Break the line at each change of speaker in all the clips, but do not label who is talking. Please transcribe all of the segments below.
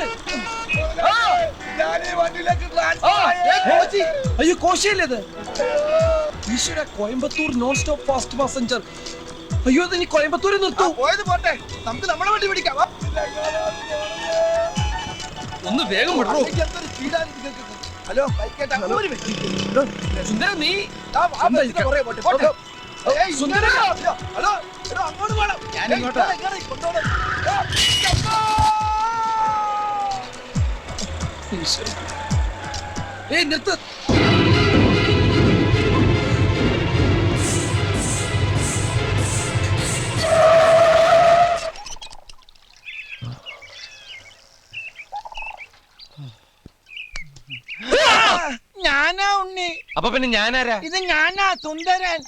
വിട്. അയ്യോ കോശിയല്ലേ ഇത്? ഈശ്വര Coimbatore non stop fast passenger അയ്യോ ഇത് ഇനി കോയമ്പത്തൂരിൽ നിർത്തൂ
പോയത് പോട്ടെ. നമുക്ക് നമ്മുടെ വണ്ടി പിടിക്കാം.
ഒന്ന് വേഗം
നിങ്ങൾക്ക്. ഹലോ.
സുന്ദര നീ സുന്ദര.
ഹലോ, അങ്ങോട്ട് പോണം.
ഞാൻ ഇങ്ങോട്ടാ.
ഏയ്
നിർത്ത്
ഞാനാ ഉണ്ണി.
അപ്പൊ പിന്നെ ഞാനാരാ?
ഇത് ഞാനാ സുന്ദരൻ.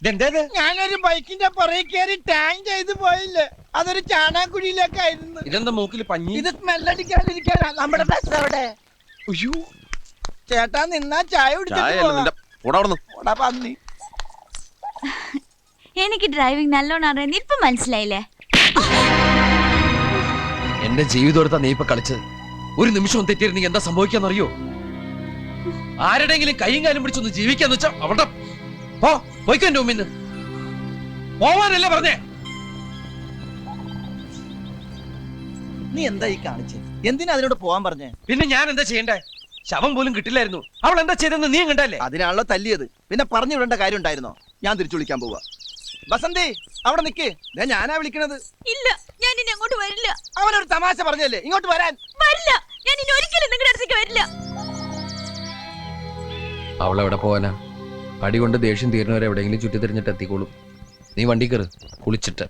ഇതെന്തേത്?
ഞാനൊരു ബൈക്കിന്റെ പുറകെ കയറി ടാങ് ചെയ്ത് പോയില്ലേ? അതൊരു ചാണാക്കുഴിയിലേക്കായിരുന്നു
ഇതെന്താ മൂക്കിൽ പഞ്ഞി?
ഇത് സ്മെല്ലടിക്കാതിരിക്കാനാ നമ്മുടെ ബസ് അവിടെ.
അയ്യോ.
ചേട്ടാ നിന്നാ ചായ കുടിച്ചിട്ട്. പോടാ പന്നി.
എനിക്ക് ഡ്രൈവിംഗ് നല്ലോണം അറിയാൻ ഇപ്പൊ മനസ്സിലായില്ലേ?
എന്റെ ജീവിതം നീ ഇപ്പൊ കളിച്ചത്. ഒരു നിമിഷം തെറ്റിയിരുന്നെങ്കിൽ എന്താ സംഭവിക്കാന്നറിയോ? ആരുടെങ്കിലും കൈയും കാലും പിടിച്ചൊന്ന് ജീവിക്കാന്ന് വെച്ചാ അവിടെ പോ പോയിക്കോ എന്റെ മുമ്പിന്ന്. പോവാനല്ലേ പറഞ്ഞേ?
നീ എന്താ ഈ കാണിച്ചത് എന്തിനാ അതിനോട് പോവാൻ പറഞ്ഞേ?
പിന്നെ ഞാൻ എന്താ ചെയ്യണ്ടേ? ശവം പോലും കിട്ടില്ലായിരുന്നു. അവൾ എന്താ ചെയ്തെന്ന് നീ കണ്ടല്ലേ?
അതിനാണല്ലോ തല്ലിയത്. പിന്നെ പറഞ്ഞു വിടേണ്ട കാര്യം ഉണ്ടായിരുന്നോ? ഞാൻ തിരിച്ചു വിളിക്കാൻ പോവാ. വസന്തി അവിടെ നിക്ക്. ഞാനാ വിളിക്കണത്.
ഇല്ല ഞാൻ ഇനി അങ്ങോട്ട് വരില്ല.
അവനൊരു തമാശ പറഞ്ഞല്ലേ? ഇങ്ങോട്ട് വരാൻ.
വരില്ല. ഞാൻ ഇനി ഒരിക്കലും നിങ്ങളുടെ അടുത്തേക്ക് വരില്ല.
അവൾ എവിടെ പോവാനാ? അടി കൊണ്ട് ദേഷ്യം തീരുന്നവരെ എവിടെയെങ്കിലും ചുറ്റി തിരിഞ്ഞിട്ട് എത്തിക്കോളും. നീ വണ്ടി കയറ്. കുളിച്ചിട്ട്.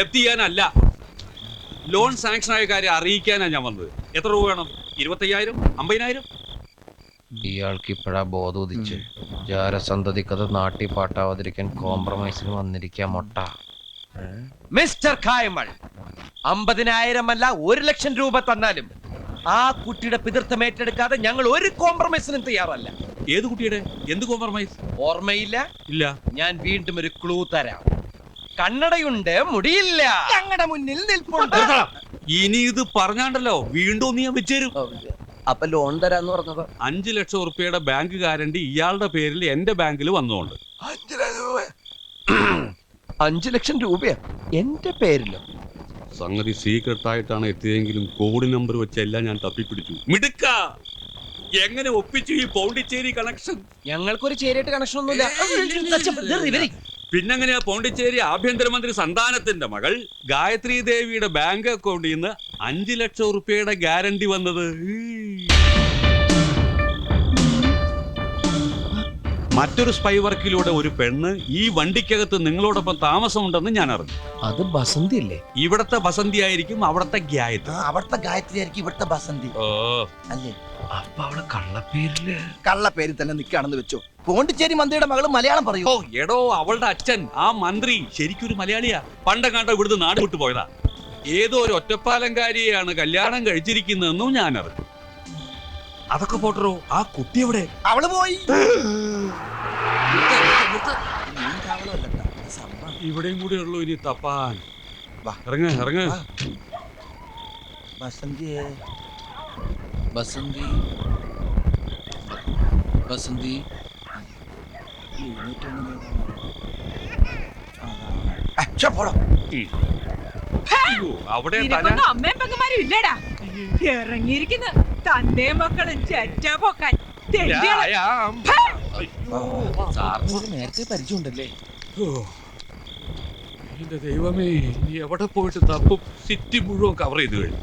ജപ്തി ചെയ്യാനല്ല. ലോൺ സാങ്ഷൻ ആയ കാര്യം അറിയിക്കാനാണ് ഞാൻ വന്നത്. എത്ര രൂപ വേണം? ഇരുപത്തയ്യായിരം? അമ്പതിനായിരം?
ഇയാൾക്ക് ഇപ്പോഴാ ബോധോദിച്ച് ജാരസന്തതിക്കത് നാട്ടി പാട്ടാവാതിരിക്കാൻ കോംപ്രമൈസിന് വന്നിരിക്കാം മൊട്ട. മിസ്റ്റർ കായമൾ അമ്പതിനായിരം അല്ല ഒരു ലക്ഷം രൂപ തന്നാലും ആ കുട്ടിയുടെ പിതൃത്വം ഏറ്റെടുക്കാതെ ഞങ്ങൾ ഒരു കോംപ്രമൈസിനും തയ്യാറല്ല.
ഏത് കുട്ടിയുടെ? എന്ത് കോംപ്രമൈസ്
ഓർമ്മയില്ല?
ഇല്ല.
ഞാൻ വീണ്ടും ഒരു ക്ലൂ തരാം. കണ്ണടയുണ്ട് മുടിയില്ല.
ഞങ്ങളുടെ മുന്നിൽ നിൽപ്പുണ്ട്.
നിർത്തടാ. ഇനി ഇത് പറഞ്ഞാണ്ടല്ലോ വീണ്ടും നീ ഞാൻ വെച്ചേരും
അപ്പൊ ലോൺ തരാന്ന് പറഞ്ഞത്?
അഞ്ചു ലക്ഷം ഉറുപ്പിയുടെ ബാങ്ക് ഗ്യാരണ്ടി ഇയാളുടെ പേരിൽ എന്റെ ബാങ്കിൽ വന്നോണ്ട്.
അഞ്ചു ലക്ഷം രൂപയാ? എന്റെ പേരിലോ?
സംഗതി സീക്രട്ട് ആയിട്ടാണ് എത്തിയതെങ്കിലും കോഡ് നമ്പർ വെച്ചെല്ലാം ഞാൻ തപ്പിപ്പിടിച്ചു. മിടുക്ക! എങ്ങനെ ഒപ്പിച്ചു ഈ പോണ്ടിച്ചേരി കണക്ഷൻ
ഞങ്ങൾക്കൊരു ചേരിയായിട്ട് കണക്ഷൻ ഒന്നുമില്ല.
പിന്നെങ്ങനെയാ പോണ്ടിച്ചേരി ആഭ്യന്തരമന്ത്രി സന്താനത്തിന്റെ മകൾ ഗായത്രി ദേവിയുടെ ബാങ്ക് അക്കൗണ്ടിൽ നിന്ന് അഞ്ചു ലക്ഷം രൂപയുടെ ഗ്യാരണ്ടി വന്നത്? മറ്റൊരു സ്പൈ വർക്കിലൂടെ ഒരു പെണ്ണ് ഈ വണ്ടിക്കകത്ത് നിങ്ങളോടൊപ്പം താമസമുണ്ടെന്ന് ഞാൻ അറിഞ്ഞു.
അത് ബസന്തി അല്ലേ?
ഇവിടത്തെ ബസന്തി ആയിരിക്കും അവിടത്തെ ഗായത്രി.
അവിടുത്തെ ഗായത്രി ആയിരിക്കും ഇവിടുത്തെ ബസന്തി.
ഓ.
അല്ലേ?
അപ്പൊ അവൾ കള്ളപ്പേരിൽ?
കള്ള പേരിൽ തന്നെ നിൽക്കുകയാണെന്ന് വെച്ചോ. പോണ്ടിച്ചേരി മന്ത്രിയുടെ മകൾ മലയാളം പറയൂ.
ഓ എടോ അവളുടെ അച്ഛൻ ആ മന്ത്രി ശരിക്കും ഒരു മലയാളിയാ. പണ്ടെങ്ങാണ്ട് ഇവിടുന്ന് നാട് വിട്ടു പോയതാ. ഏതോ ഒരു ഒറ്റപ്പാലങ്കാരിയാണ് കല്യാണം കഴിച്ചിരിക്കുന്നതെന്നും ഞാൻ അറിഞ്ഞു. അതൊക്കെ പോട്ടറോ ആ കുട്ടി എവിടെ?
അവൾ പോയി.
ഇവിടെയും കൂടെ ഉള്ളൂ ഇനി തപ്പാൻ.
വാ.
ഇറങ്ങ ഇറങ്ങ.
ബസന്തിയെ
ബസന്തി ബസന്തി
അവിടെ തന
നിനക്കൊന്നും അമ്മയും പെങ്ങന്മാരും ഇല്ലടാ. ഇറങ്ങിയിരിക്കുന്ന. തന്റെ മക്കളും ചെറ്റ പൊക്കാൻ.
നേരത്തെ പരിചയമുണ്ടല്ലേ?
ഓ. എന്റെ ദൈവമേ എവിടെ പോയിട്ട് തപ്പും സിറ്റി മുഴുവൻ കവർ ചെയ്ത് കഴിഞ്ഞു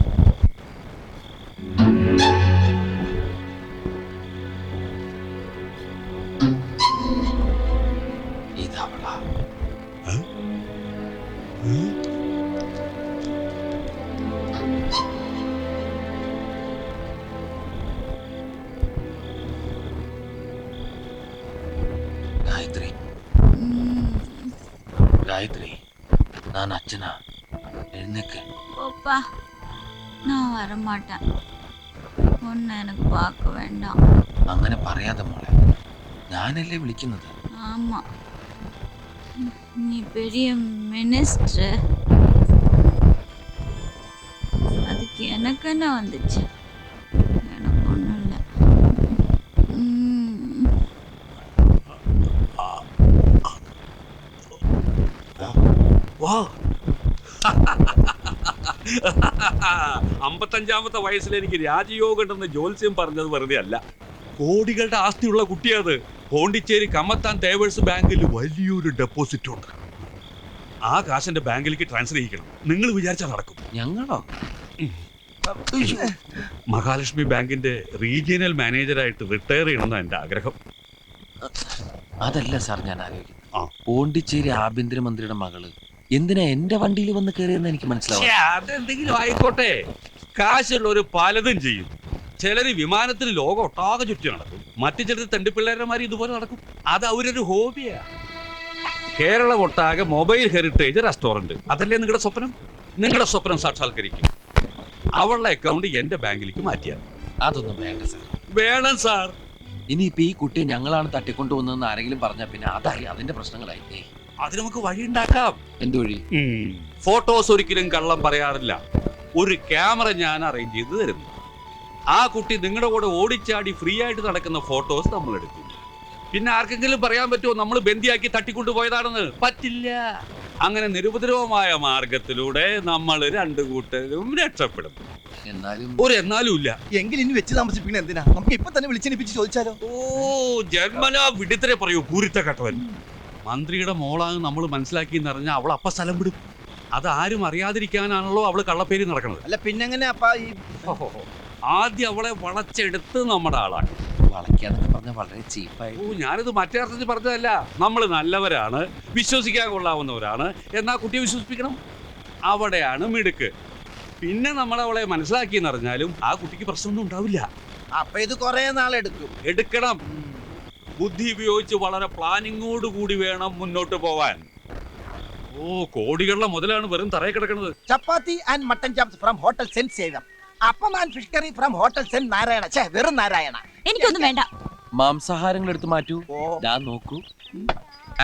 ഗായത്രി ഞാൻ അച്ഛനാ എഴുന്നേക്ക്
പോപ്പാ நான் வரமாட்டேன் ஒன்னு எனக்கு பார்க்க வேண்டாம்
അങ്ങനെ പറയാതെ മോളെ ഞാനല്ലേ വിളിക്കുന്നത്
ஆமா நீ பெரிய மினிஸ்டர் அதுக்கு எனக்கு என்ன வந்துச்சு எனக்கு ஒன்றும் இல்லை ம்
വാ അമ്പത്തഞ്ചാമത്തെ വയസ്സിൽ എനിക്ക് രാജയോഗം ഉണ്ടെന്ന് ജോത്സ്യം പറഞ്ഞത് വെറുതെ അല്ല കോടികളുടെ ആസ്തിയുള്ള കുട്ടിയത് പോണ്ടിച്ചേരി കമ്മത്താൻ തേവേഴ്സ് ബാങ്കിൽ വലിയൊരു ഡെപ്പോസിറ്റ് ഉണ്ട്. ആ കാശ് ബാങ്കിലേക്ക് ട്രാൻസ്ഫർ ചെയ്യിക്കണം. നിങ്ങൾ വിചാരിച്ചാൽ നടക്കും.
ഞങ്ങളോ?
മഹാലക്ഷ്മി ബാങ്കിന്റെ റീജിയണൽ മാനേജറായിട്ട് റിട്ടയർ ചെയ്യണമെന്നാണ് എന്റെ ആഗ്രഹം.
അതല്ല സാർ ഞാൻ ആലോചിക്കുന്നത്. പോണ്ടിച്ചേരി ആഭ്യന്തരമന്ത്രിയുടെ മകൾ എന്തിനാ എന്റെ വണ്ടിയിൽ വന്ന് കയറിയെന്ന് എനിക്ക് മനസ്സിലാവും?
അതെന്തെങ്കിലും ആയിക്കോട്ടെ. ഒരു പലതും ചെയ്യും. ചിലര് വിമാനത്തിൽ ലോകം ഒട്ടാകെ ചുറ്റി നടക്കും. മറ്റു ചിലർ തണ്ടിപ്പിള്ളേരന്മാർ ഇതുപോലെ നടക്കും. അത് അവരൊരു ഹോബിയാ. കേരളം ഒട്ടാകെ മൊബൈൽ ഹെറിറ്റേജ് റെസ്റ്റോറന്റ്. അതല്ലേ നിങ്ങളുടെ സ്വപ്നം? നിങ്ങളുടെ സ്വപ്നം സാക്ഷാത്കരിക്കും. അവളുടെ അക്കൗണ്ട് എന്റെ ബാങ്കിലേക്ക് മാറ്റിയാൽ
അതൊന്നും വേണ്ട സാർ.
വേണം സാർ.
ഇനിയിപ്പോ ഈ കുട്ടിയെ ഞങ്ങളാണ് തട്ടിക്കൊണ്ടുവന്നതെന്ന് ആരെങ്കിലും പറഞ്ഞാൽ പിന്നെ അതായി അതിന്റെ പ്രശ്നങ്ങളായി.
അത് നമുക്ക് വഴിയുണ്ടാക്കാം
എന്ത് വഴി
ഫോട്ടോസ് ഒരിക്കലും കള്ളം പറയാറില്ല. ഒരു ക്യാമറ ഞാൻ അറേഞ്ച് ചെയ്ത് തരുന്നു. ആ കുട്ടി നിങ്ങളുടെ കൂടെ ഓടിച്ചാടി ഫ്രീ ആയിട്ട് നടക്കുന്ന ഫോട്ടോസ് നമ്മൾ എടുക്കും. പിന്നെ ആർക്കെങ്കിലും പറയാൻ പറ്റുമോ നമ്മൾ ബന്ദിയാക്കി തട്ടിക്കൊണ്ടുപോയതാണെന്ന്? പറ്റില്ല. അങ്ങനെ നിരുപദ്രവമായ മാർഗത്തിലൂടെ നമ്മൾ രണ്ടു കൂട്ടരും രക്ഷപ്പെടും.
എന്നാലും
ഒരു എന്നാലും ഇല്ല.
എങ്കിൽ ഇനി വെച്ച് താമസിപ്പിക്കണ എന്തിനാ? നമുക്ക് ഇപ്പൊ തന്നെ വിളിച്ചെനിപ്പിച്ച് ചോദിച്ചാലോ?
ഓ ജന്മനാ വിടുത്തരെ പറയൂ പൂരിത്ത കട്ടവൻ. മന്ത്രിയുടെ മോളാണ് നമ്മൾ മനസ്സിലാക്കി അറിഞ്ഞാൽ അവൾ അപ്പ സ്ഥലം വിടും. അത് ആരും അറിയാതിരിക്കാനാണല്ലോ അവൾ കള്ളപ്പേരി നടക്കുന്നത്.
അല്ല പിന്നെങ്ങനെ അപ്പ ഈ
ആദ്യം അവളെ വളച്ചെടുത്ത് നമ്മുടെ ആളാണ്.
വളയ്ക്കാന്നൊക്കെ പറഞ്ഞ വളരെ ചീപ്പായി
ഓ ഞാനിത് മറ്റേ അർത്ഥത്തിൽ പറഞ്ഞതല്ല. നമ്മൾ നല്ലവരാണ് വിശ്വസിക്കാൻ കൊള്ളാവുന്നവരാണ് എന്നാ കുട്ടിയെ വിശ്വസിപ്പിക്കണം? അവിടെയാണ് മിടുക്ക്. പിന്നെ നമ്മൾ അവളെ മനസ്സിലാക്കി എന്നറിഞ്ഞാലും ആ കുട്ടിക്ക് പ്രശ്നമൊന്നും ഉണ്ടാവില്ല.
അപ്പൊ ഇത് കൊറേ നാളെടുക്കും.
എടുക്കണം. ബുദ്ധി ഉപയോഗിച്ച് വളരെ പ്ലാനിങ്ങോട് കൂടി വേണം മുന്നോട്ട് പോവാൻ. ഓ കോടികളുടെ മുതലാണ് വെറും തറയെ കിടക്കുന്നത്.
Chapati and mutton chops from hotel saint സേവം appam and fish curry from hotel saint Narayana ചേ വെറും നാരായണ
എനിക്കൊന്നും വേണ്ട.
മാംസാഹാരങ്ങൾ എടുത്തു മാറ്റൂ.
ഞാൻ
ദാ നോക്കൂ.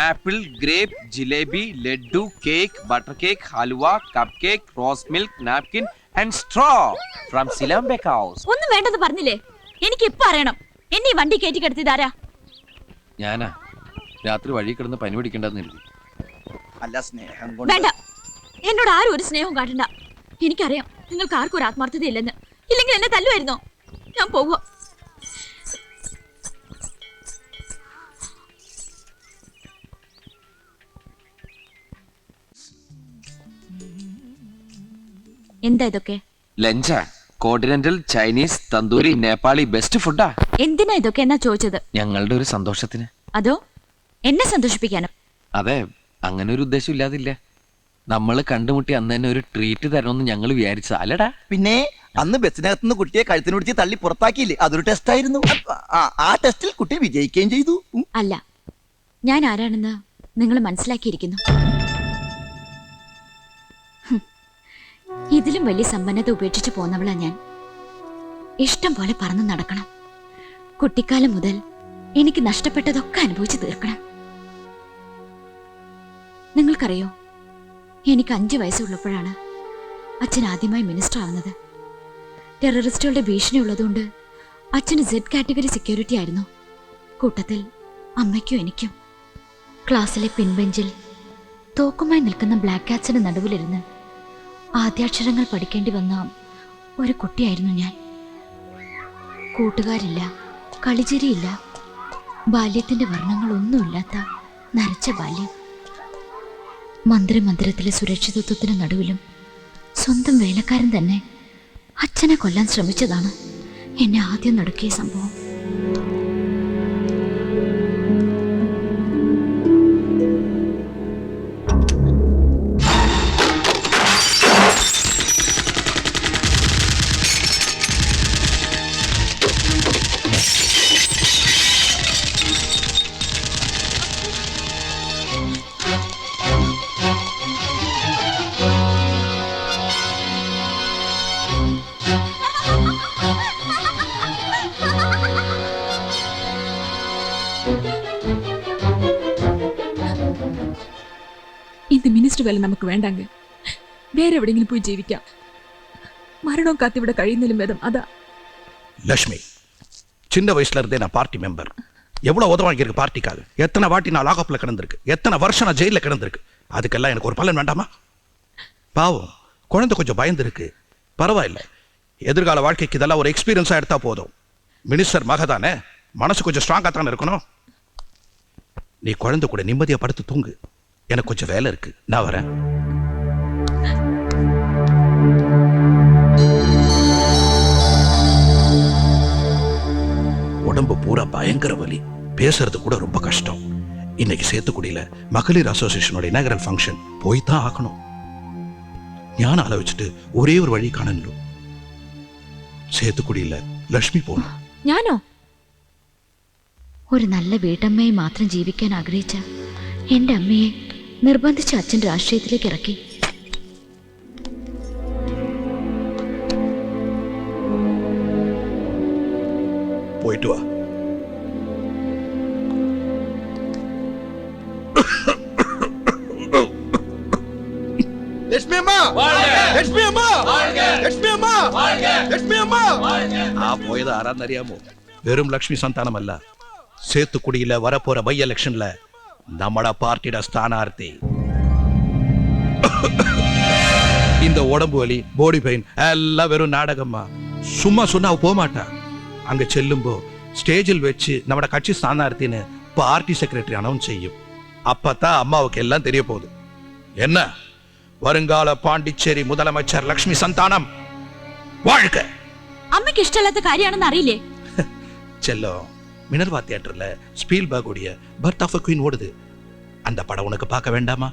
Apple grape jalebi laddu cake butter cake halwa cup cake rose milk napkin and straw from സിലാം bake house
ഒന്നും വേണ്ടെന്ന് പറഞ്ഞില്ലേ? എനിക്ക് ഇപ്പൊ അറിയണം. എന്നെ വണ്ടി കയറ്റി കിടത്തിയതാരാ
ഞാനാ. രാത്രി വഴി കിടന്ന് പനി പിടിക്കേണ്ടെന്ന്
അല്ല സ്നേഹം കൊണ്ട്.
വേണ്ട. എന്നോട് ആരും ഒരു സ്നേഹവും കാട്ടണ്ട എനിക്കറിയാം നിങ്ങൾക്ക് ആർക്കും ഒരു ആത്മാർത്ഥത ഇല്ലെന്ന് ഇല്ലെങ്കിൽ എന്നെ തല്ലുമായിരുന്നോ? ഞാൻ പോകുക എന്താ ഇതൊക്കെ?
ലഞ്ചാ. Continental Chinese tandoori Nepali best ഫുഡാ
എന്തിനാ ഇതൊക്കെ എന്നാ ചോദിച്ചത്?
ഞങ്ങളുടെ ഒരു സന്തോഷത്തിന്.
അതോ? എന്നെ സന്തോഷിപ്പിക്കാനോ?
അതെ അങ്ങനെ ഒരു ഉദ്ദേശം ഇല്ലാതില്ല. നമ്മൾ കണ്ടുമുട്ടി അന്ന് തന്നെ ഒരു ട്രീറ്റ് തരണമെന്ന് ഞങ്ങൾ വിചാരിച്ചു അല്ലടാ.
പിന്നെ അന്ന് ബസ്സിനകത്ത് നിന്ന് കുട്ടിയെ കഴുത്തിനുടിച്ച് തള്ളി പുറത്താക്കിയില്ലേ? അതൊരു ടെസ്റ്റ് ആയിരുന്നു. ആ, ആ ടെസ്റ്റിൽ കുട്ടി വിജയിക്കുകയും ചെയ്തു.
അല്ല ഞാൻ ആരാണെന്ന് നിങ്ങൾ മനസ്സിലാക്കിയിരിക്കുന്നു? ഇതിലും വലിയ സമ്പന്നത ഉപേക്ഷിച്ച് പോന്നവളാ ഞാൻ. ഇഷ്ടം പോലെ പറന്ന് നടക്കണം. കുട്ടിക്കാലം മുതൽ എനിക്ക് നഷ്ടപ്പെട്ടതൊക്കെ അനുഭവിച്ചു തീർക്കണം. നിങ്ങൾക്കറിയോ എനിക്ക് അഞ്ചു വയസ്സുള്ളപ്പോഴാണ് അച്ഛൻ ആദ്യമായി മിനിസ്റ്റർ ആവുന്നത്. ടെററിസ്റ്റുകളുടെ ഭീഷണി ഉള്ളതുകൊണ്ട് അച്ഛന് സെഡ് കാറ്റഗറി സെക്യൂരിറ്റി ആയിരുന്നു. കൂട്ടത്തിൽ അമ്മയ്ക്കും എനിക്കും ക്ലാസ്സിലെ പിൻബെഞ്ചിൽ തോക്കുമായി നിൽക്കുന്ന ബ്ലാക്ക് കാറ്റ്സിന് നടുവിലിരുന്ന് ആദ്യാക്ഷരങ്ങൾ പഠിക്കേണ്ടി വന്ന ഒരു കുട്ടിയായിരുന്നു ഞാൻ. കൂട്ടുകാരില്ല. കളിചിരിയില്ല. ബാല്യത്തിന്റെ വർണങ്ങളൊന്നുമില്ലാത്ത നരച്ച ബാല്യം. മന്ത്രിമന്ദിരത്തിലെ സുരക്ഷിതത്വത്തിന് നടുവിലും സ്വന്തം വേലക്കാരൻ തന്നെ അച്ഛനെ കൊല്ലാൻ ശ്രമിച്ചതാണ് എന്നെ ആദ്യം നടുക്കിയ സംഭവം.
പോസ്റ്റ് വില നമുക്ക് വേണ്ടെങ്കിൽ വേറെ എവിടെയെങ്കിലും പോയി ജീവിക്കാം മരണവും കാത്തിവിടെ കഴിയുന്നതിലും ഭേദം അതാ
லக்ஷ்மி சின்ன வயசுல இருந்தே நான் பார்ட்டி மெம்பர் எவ்வளவு உதவாங்கியிருக்கு பார்ட்டிக்காக எத்தனை வாட்டி நான் லாக்அப்ல கிடந்திருக்கு எத்தனை வருஷம் நான் ஜெயில கிடந்திருக்கு அதுக்கெல்லாம் எனக்கு ஒரு பலன் வேண்டாமா பாவம் குழந்தை கொஞ்சம் பயந்துருக்கு பரவாயில்ல எதிர்கால வாழ்க்கைக்கு இதெல்லாம் ஒரு எக்ஸ்பீரியன்ஸா எடுத்தா போதும் மினிஸ்டர் மக தானே மனசு கொஞ்சம் ஸ்ட்ராங்கா தானே இருக்கணும் நீ குழந்தை கூட நிம்மதியா படுத்து தூங்கு எனக்கு கொஞ்சம் வேலை இருக்கு நான் வரேன் உடம்பு பூரா பயங்கர வலி பேசுறது கூட ரொம்ப கஷ்டம் இன்னைக்கு சேத்துக்குடியில மகளிர் அசோசியேஷனோட இனாகரல் ஃபங்க்ஷன் போய் தான் ஆகணும் ஞானம் ஆலோசிச்சுட்டு ஒரே ஒரு வழி காணணும் சேத்துக்குடியில ലക്ഷ്മി പോണം
ഞാനോ
ഒരു നല്ല വീട്ടമ്മയെ മാത്രം ജീവിക്കാൻ ആഗ്രഹിച്ച എന്റെ അമ്മയെ നിർബന്ധിച്ച് അച്ഛൻ രാഷ്ട്രീയത്തിലേക്ക് ഇറക്കി
പോയിട്ട് വാ
ലക്ഷ്മി അമ്മ ലക്ഷ്മി അമ്മ ലക്ഷ്മി അമ്മ ലക്ഷ്മി അമ്മ
ആ പോയത് ആരാന്നറിയാമോ വെറും ലക്ഷ്മി സന്താനമല്ല சேத்துக்குடியில வரப்போற பை எலெக்ஷன்ல நம்மட பார்ட்டியோட ஸ்தானார்த்தி இந்த உடம்பு வலி பாடி பெயின் எல்லாம் வெறும் நாடகம்மா சும்மா சொன்னா அவ போக மாட்டா அங்க செல்லும்போ ஸ்டேஜில் வச்சு நம்மட கட்சி ஸ்தானார்த்தின்னு பார்ட்டி செக்ரட்டரி அனௌன்ஸ் செய்யும் அப்பதான் அம்மாவுக்கு எல்லாம் தெரிய போகுது என்ன வருங்கால பாண்டிச்சேரி முதலமைச்சர் லக்ஷ்மி சந்தானம் வாழ்க
അമ്മയ്ക്ക് ഇഷ്ടമല്ലാത്ത കാര്യമാണെന്ന് അറിയില്ലേ
செல்லம் மினர்வா தியேட்டரில் ஸ்பீல்பர்க் உடைய பர்த் ஆஃப் அ குயின் ஓடுது. அந்த படம் உனக்கு பார்க்க வேண்டாமா?